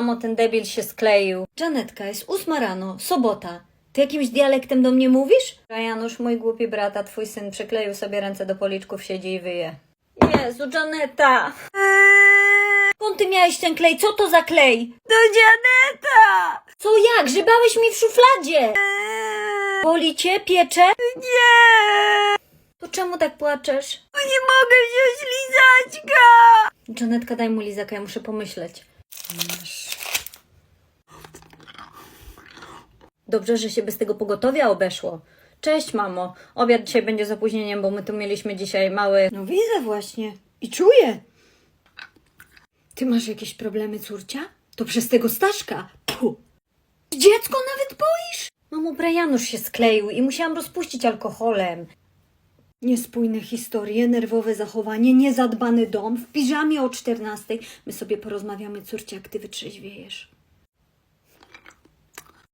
Mamo, ten debil się skleił. Janetka, jest ósma rano, sobota. Ty jakimś dialektem do mnie mówisz? Janusz, mój głupi brat, a twój syn przykleił sobie ręce do policzków, siedzi i wyje. Jezu, Janeta! Skąd ty miałeś ten klej? Co to za klej? To Janeta! Co jak? Grzebałeś mi w szufladzie! Boli cię? Piecze? Nie! To czemu tak płaczesz? Bo nie mogę wziąć lizaczka! Janetka, daj mu lizaka, ja muszę pomyśleć. Dobrze, że się bez tego pogotowia obeszło. Cześć, mamo. Obiad dzisiaj będzie z opóźnieniem, bo my tu mieliśmy dzisiaj mały... No widzę właśnie i czuję. Ty masz jakieś problemy, córcia? To przez tego Staszka. Puh. Dziecko nawet boisz? Mamo, Brianusz się skleił i musiałam rozpuścić alkoholem. Niespójne historie, nerwowe zachowanie, niezadbany dom, w piżamie o 14. My sobie porozmawiamy, córcia, jak ty wytrzeźwiejesz.